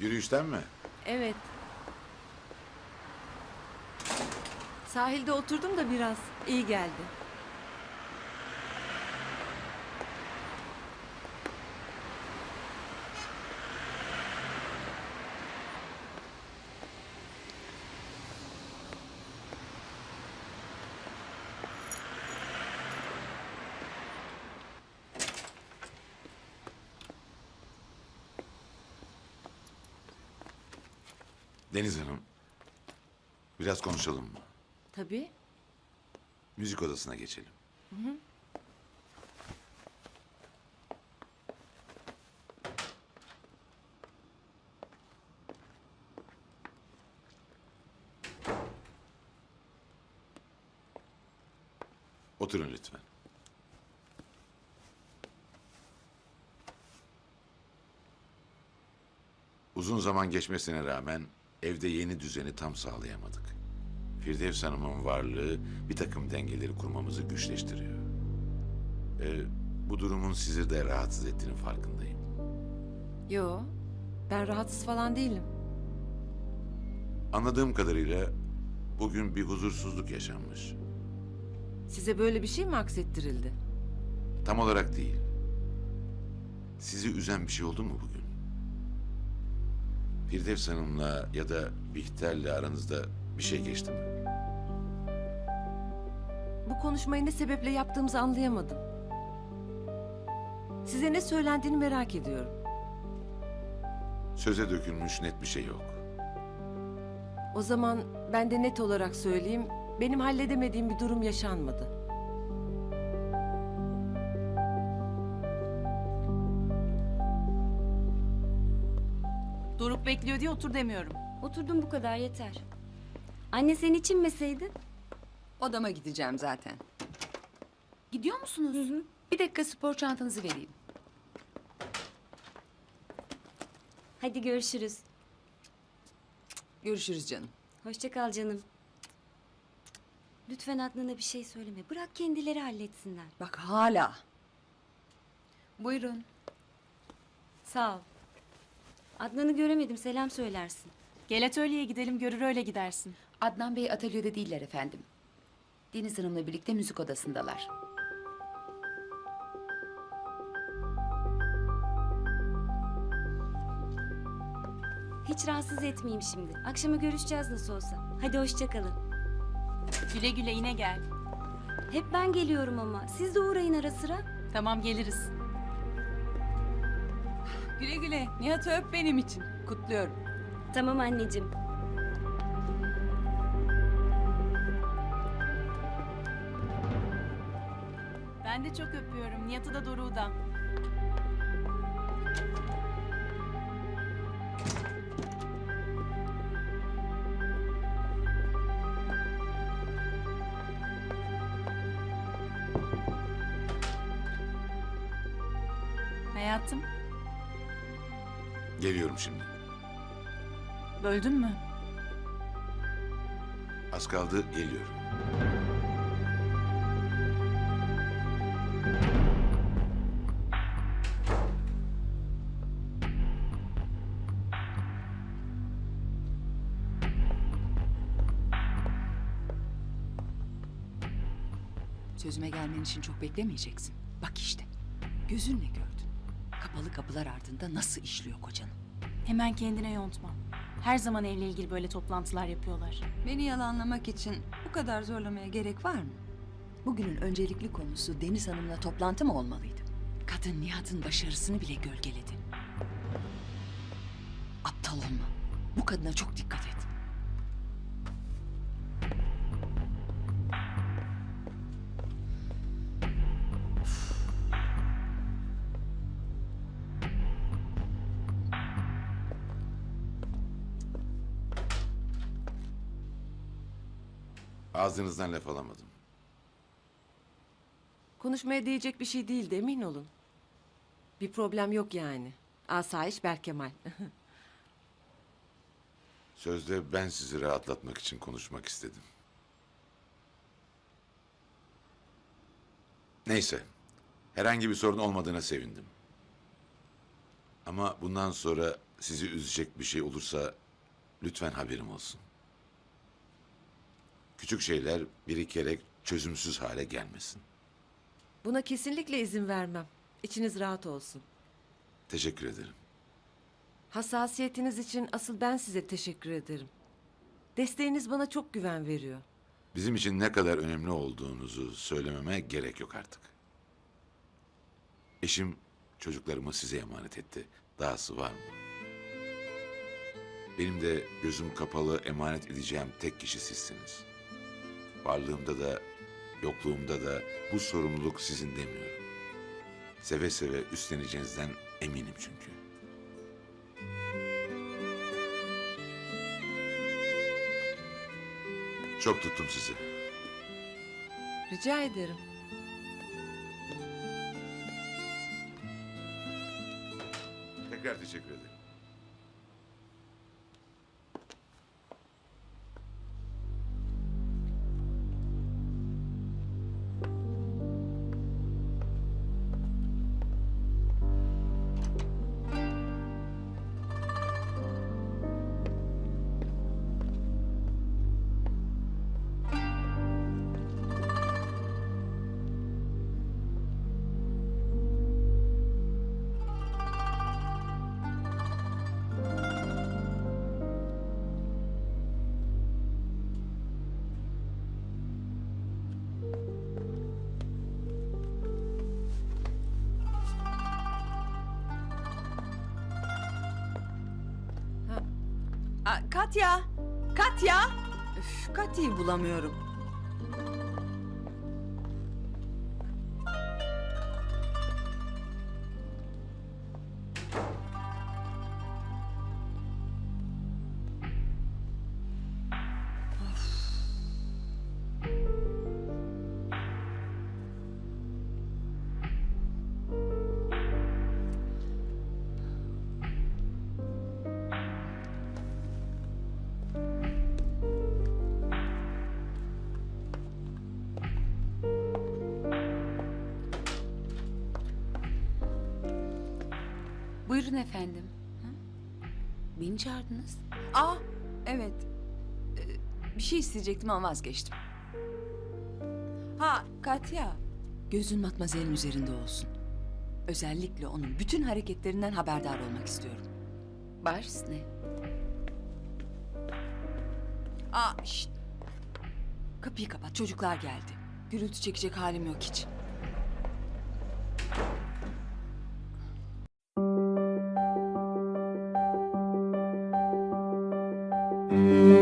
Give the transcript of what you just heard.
Yürüyüşten mi? Evet. Sahilde oturdum da biraz. iyi geldi. Deniz Hanım. Biraz konuşalım mı? Tabii. Müzik odasına geçelim. Oturun lütfen. Uzun zaman geçmesine rağmen evde yeni düzeni tam sağlayamadık. Firdevs Hanım'ın varlığı bir takım dengeleri kurmamızı güçleştiriyor. Ee, bu durumun sizi de rahatsız ettiğinin farkındayım. Yo. Ben rahatsız falan değilim. Anladığım kadarıyla bugün bir huzursuzluk yaşanmış. Size böyle bir şey mi aksettirildi? Tam olarak değil. Sizi üzen bir şey oldu mu bugün? Firdevs Hanım'la ya da Bihter'le aranızda bir şey geçti mi? Bu konuşmayı ne sebeple yaptığımızı anlayamadım. Size ne söylendiğini merak ediyorum. Söze dökülmüş net bir şey yok. O zaman ben de net olarak söyleyeyim. Benim halledemediğim bir durum yaşanmadı. Bekliyor diye otur demiyorum. Oturdum bu kadar yeter. Anne sen içinmeseydin. Odama gideceğim zaten. Gidiyor musunuz? Bir dakika spor çantanızı vereyim. Hadi görüşürüz. Görüşürüz canım. Hoşça kal canım. Lütfen Adnan'a bir şey söyleme. Bırak kendileri halletsinler. Bak hala. Buyurun. Sağ ol. Adnan'ı göremedim. Selam söylersin. Gel atölyeye gidelim görür öyle gidersin. Adnan Bey atölyede değiller efendim. Deniz Hanım'la birlikte müzik odasındalar. Hiç rahatsız etmeyeyim şimdi. Akşama görüşeceğiz nasıl olsa. Hadi hoşça kalın. Güle güle yine gel. Hep ben geliyorum ama. Siz de uğrayın ara sıra. Tamam geliriz. Güle güle. Nihat'ı öp benim için. Kutluyorum. Tamam anneciğim. Ben de çok öpüyorum. Nihat'ı da Doruk'u da. Hayatım, Geliyorum şimdi. böldün mü? Az kaldı geliyorum. Sözüme gelmen için çok beklemeyeceksin. Bak işte. Gözünle gördün. Kapalı kapılar ardında nasıl işliyor kocanın. Hemen kendine yontma. Her zaman evle ilgili böyle toplantılar yapıyorlar. Beni yalanlamak için bu kadar zorlamaya gerek var mı? Bugünün öncelikli konusu Deniz Hanım'la toplantı mı olmalıydı? Kadın Nihat'ın başarısını bile gölgeledi. Aptal olma. Bu kadına çok dikkat et. Ağzınızdan laf alamadım. Konuşmaya değecek bir şey değildi emin olun. Bir problem yok yani. Asayiş Berkemal. Sözde ben sizi rahatlatmak için konuşmak istedim. Neyse. Herhangi bir sorun olmadığına sevindim. Ama bundan sonra sizi üzecek bir şey olursa lütfen haberim olsun. Küçük şeyler birikerek çözümsüz hale gelmesin. Buna kesinlikle izin vermem. İçiniz rahat olsun. Teşekkür ederim. Hassasiyetiniz için asıl ben size teşekkür ederim. Desteğiniz bana çok güven veriyor. Bizim için ne kadar önemli olduğunuzu söylememe gerek yok artık. Eşim çocuklarımı size emanet etti. Dahası var mı? Benim de gözüm kapalı emanet edeceğim tek kişi sizsiniz. Varlığımda da yokluğumda da bu sorumluluk sizin demiyorum. Seve seve üstleneceğinizden eminim çünkü. Çok tuttum sizi. Rica ederim. Tekrar teşekkür ederim. Katya! Katya! Üf, Katya'yı bulamıyorum. Buyurun efendim. Beni çağırdınız. Aa, evet. Ee, bir şey isteyecektim ama vazgeçtim. Ha, Katya. Gözün matmazelin üzerinde olsun. Özellikle onun bütün hareketlerinden haberdar olmak istiyorum. Baş ne? Aa, şşt. Kapıyı kapat, çocuklar geldi. Gürültü çekecek halim yok hiç. Mm-hmm.